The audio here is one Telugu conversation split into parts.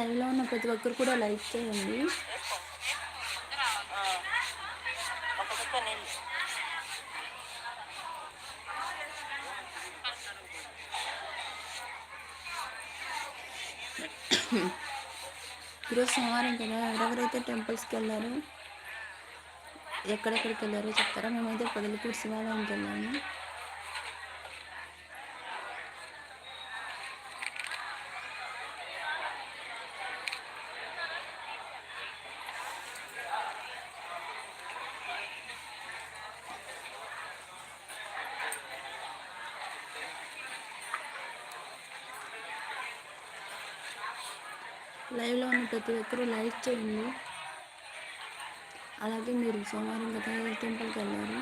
లైవ్లో ఉన్న ప్రతి ఒక్కరు కూడా లైక్ చేయండి. ఈరోజు సోమవారం కదా ఎవరెవరైతే టెంపుల్స్కి వెళ్ళారో ఎక్కడెక్కడికి వెళ్ళారో చెప్తారా? మేమైతే పొదలపూడి శివాలయంకి వెళ్ళాము. లైవ్లో ఉన్న ప్రతి ఒక్కరూ లైక్ చేయండి. అలాగే మీరు సోమవారం కదా టెంపుల్కి వెళ్ళారు?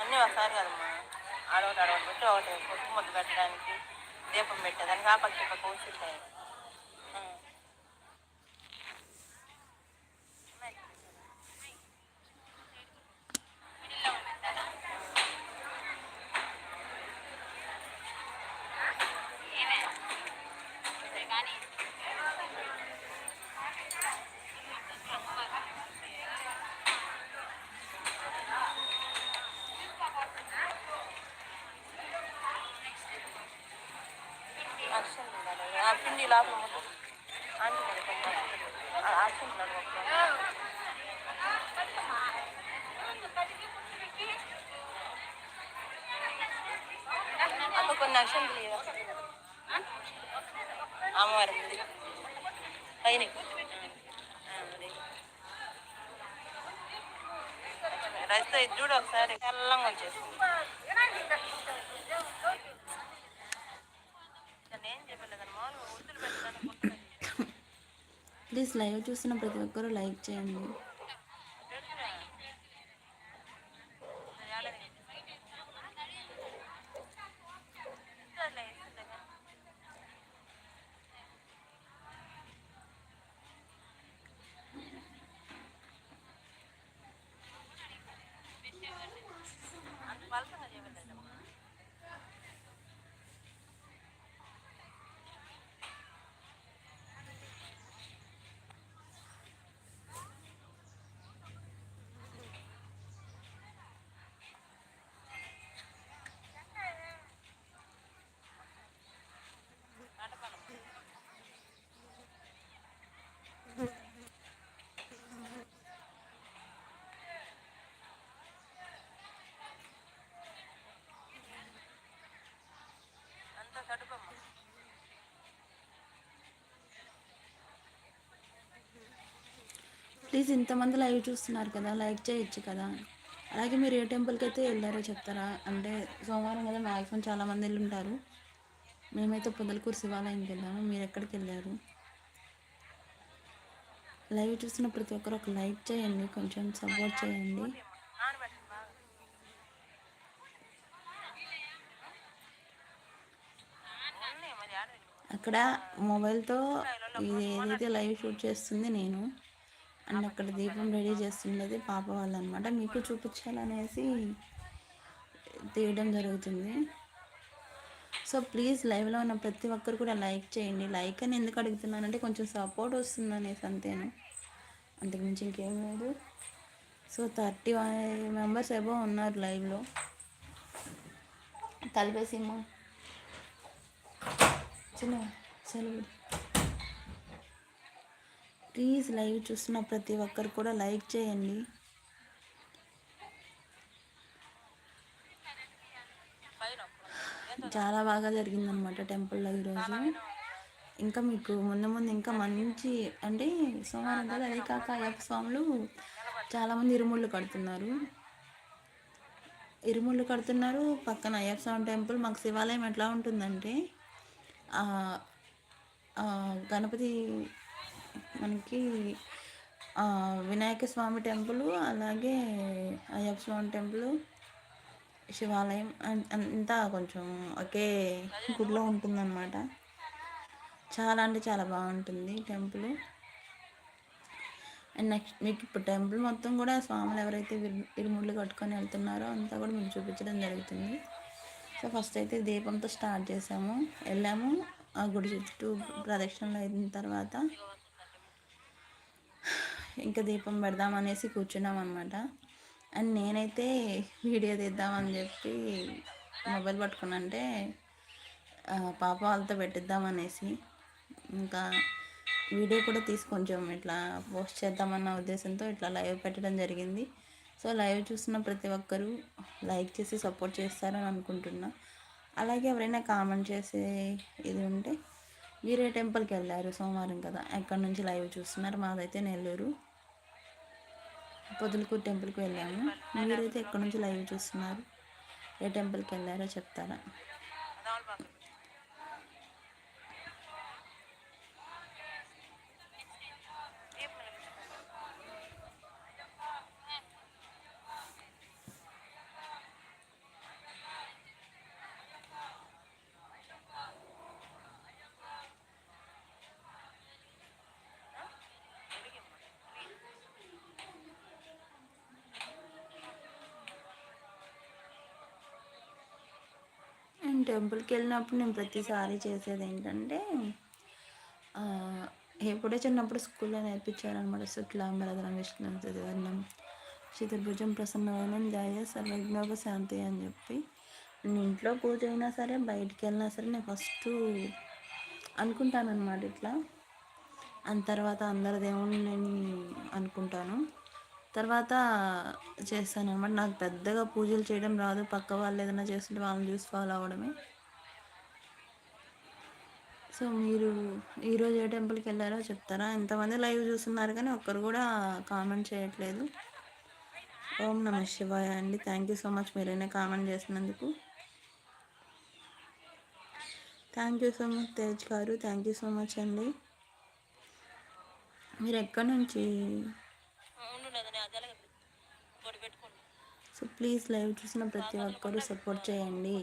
అన్నీ ఒకసారి కదమ్మా. ఆడొకటి ఆడవాళ్ళు పెట్టి ఒకటి పొట్టు ముద్ద పెట్టడానికి దీపం పెట్టేదానికి ఆ పక్క ఈ పక్క కూర్చుంటాయి. పిండి లోపల మొత్తం కొన్ని అక్షంతలు లేదా అమ్మవారి పైన రైస్తో ఇది చూడు ఒకసారి. తెల్లంగా వచ్చేసింది. ప్లీజ్ లైవ్ చూస్తున్న ప్రతి ఒక్కరూ లైక్ చేయండి. ప్లీజ్ ఇంతమంది లైవ్ చూస్తున్నారు కదా లైక్ చేయొచ్చు కదా. అలాగే మీరు ఏ టెంపుల్కి అయితే వెళ్ళారో చెప్తారా? అంటే సోమవారం కదా మ్యాక్సిమం చాలామంది వెళ్ళి ఉంటారు మేమైతే పొదలకూరు శివాలయంకి వెళ్ళాము మీరు ఎక్కడికి వెళ్ళారు? లైవ్ చూసిన ప్రతి ఒక్కరు ఒక లైక్ చేయండి కొంచెం సపోర్ట్ చేయండి. అక్కడ మొబైల్తో ఇది ఏదైతే లైవ్ షూట్ చేస్తుంది నేను అండ్ అక్కడ దీపం రెడీ చేస్తున్నది పాప వాళ్ళు అనమాట మీకు చూపించాలనేసి తీయడం జరుగుతుంది. సో ప్లీజ్ లైవ్లో ఉన్న ప్రతి ఒక్కరు కూడా లైక్ చేయండి. లైక్ అని ఎందుకు అడుగుతున్నానంటే కొంచెం సపోర్ట్ వస్తుంది అనేసి అంతేను. అంతకుమించి ఇంకేం లేదు. సో థర్టీ మెంబర్స్ ఏవో ఉన్నారు లైవ్లో. తలపేసిమ్మా చిన్న సెలవు ప్లీజ్ లైవ్ చూస్తున్న ప్రతి ఒక్కరు కూడా లైక్ చేయండి. చాలా బాగా జరిగిందనమాట టెంపుల్లో ఈరోజు. ఇంకా మీకు ముందు ముందు ఇంకా మంచి అంటే సోమవారం కదా అదే కాక అయ్యప్ప స్వాములు చాలామంది ఇరుముళ్ళు కడుతున్నారు. ఇరుముళ్ళు కడుతున్నారు. పక్కన అయ్యప్ప స్వామి టెంపుల్ మాకు శివాలయం ఎట్లా ఉంటుందంటే గణపతి మనకి వినాయక స్వామి టెంపుల్ అలాగే అయ్యప్ప స్వామి టెంపుల్ శివాలయం అన్- అంతా కొంచెం ఒకే గుడిలో ఉంటుందన్నమాట. చాలా అంటే చాలా బాగుంటుంది టెంపుల్. అండ్ నెక్స్ట్ మీకు ఇప్పుడు టెంపుల్ మొత్తం కూడా స్వాములు ఎవరైతే ఇరుముళ్ళు కట్టుకొని వెళ్తున్నారో అంతా కూడా మీకు చూపించడం జరుగుతుంది. సో ఫస్ట్ అయితే దీపంతో స్టార్ట్ చేసాము. వెళ్ళాము. ఆ గుడి చుట్టూ ప్రదక్షిణలు అయిన తర్వాత ఇంకా దీపం పెడదాం అనేసి కూర్చున్నాం అనమాట అండ్ నేనైతే వీడియో తీద్దామని చెప్పి మొబైల్ పట్టుకున్నంటే పాప వాళ్ళతో పెట్టిద్దాం అనేసి. ఇంకా వీడియో కూడా తీసి కొంచెం ఇట్లా పోస్ట్ చేద్దామన్న ఉద్దేశంతో ఇట్లా లైవ్ పెట్టడం జరిగింది. సో లైవ్ చూస్తున్న ప్రతి ఒక్కరూ లైక్ చేసి సపోర్ట్ చేస్తారని అనుకుంటున్నా. అలాగే ఎవరైనా కామెంట్ చేసే ఇది ఉంటే మీరే టెంపుల్కి వెళ్ళారు సోమవారం కదా ఎక్కడి నుంచి లైవ్ చూస్తున్నారు? మాదైతే నెల్లూరు. పొదులుకూరు టెంపుల్కి వెళ్ళాము. మీరైతే ఎక్కడి నుంచి లైవ్ చూస్తున్నారు? ఏ టెంపుల్కి వెళ్ళారో చెప్తారా? టెంపుల్కి వెళ్ళినప్పుడు నేను ప్రతిసారి చేసేది ఏంటంటే ఎప్పుడే ఎప్పుడో చిన్నప్పుడు స్కూల్లో నేర్పించారనమాట శుక్లాంబరధరం విష్ణు చదివర్ణం చతుర్భుజం ప్రసన్నవనం జాయ సర్వజ్ఞోప శాంతి అని చెప్పి నేను ఇంట్లో పూజ అయినా సరే బయటికి వెళ్ళినా సరే నేను ఫస్ట్ అనుకుంటాను అనమాట ఇట్లా. అండ్ తర్వాత అందరి దేవుణ్ణి నేను అనుకుంటాను. తర్వాత చేస్తాను అనమాట నాకు పెద్దగా పూజలు చేయడం రాదు. పక్క వాళ్ళు ఏదైనా చేస్తుంటే వాళ్ళని చూసి ఫాలో అవ్వడమే. సో మీరు ఈరోజు ఏ టెంపుల్కి వెళ్ళారో చెప్తారా? ఎంతమంది లైవ్ చూస్తున్నారు కానీ ఒక్కరు కూడా కామెంట్ చేయట్లేదు. ఓం నమ శివాయ అండి. థ్యాంక్ యూ సో మచ్ మీరైనా కామెంట్ చేసినందుకు. Thank you so much Tej garu. Thank you so much అండి. మీరు ఎక్కడి నుంచి సో ప్లీజ్ లైవ్ చూసిన ప్రతి ఒక్కరు సపోర్ట్ చేయండి.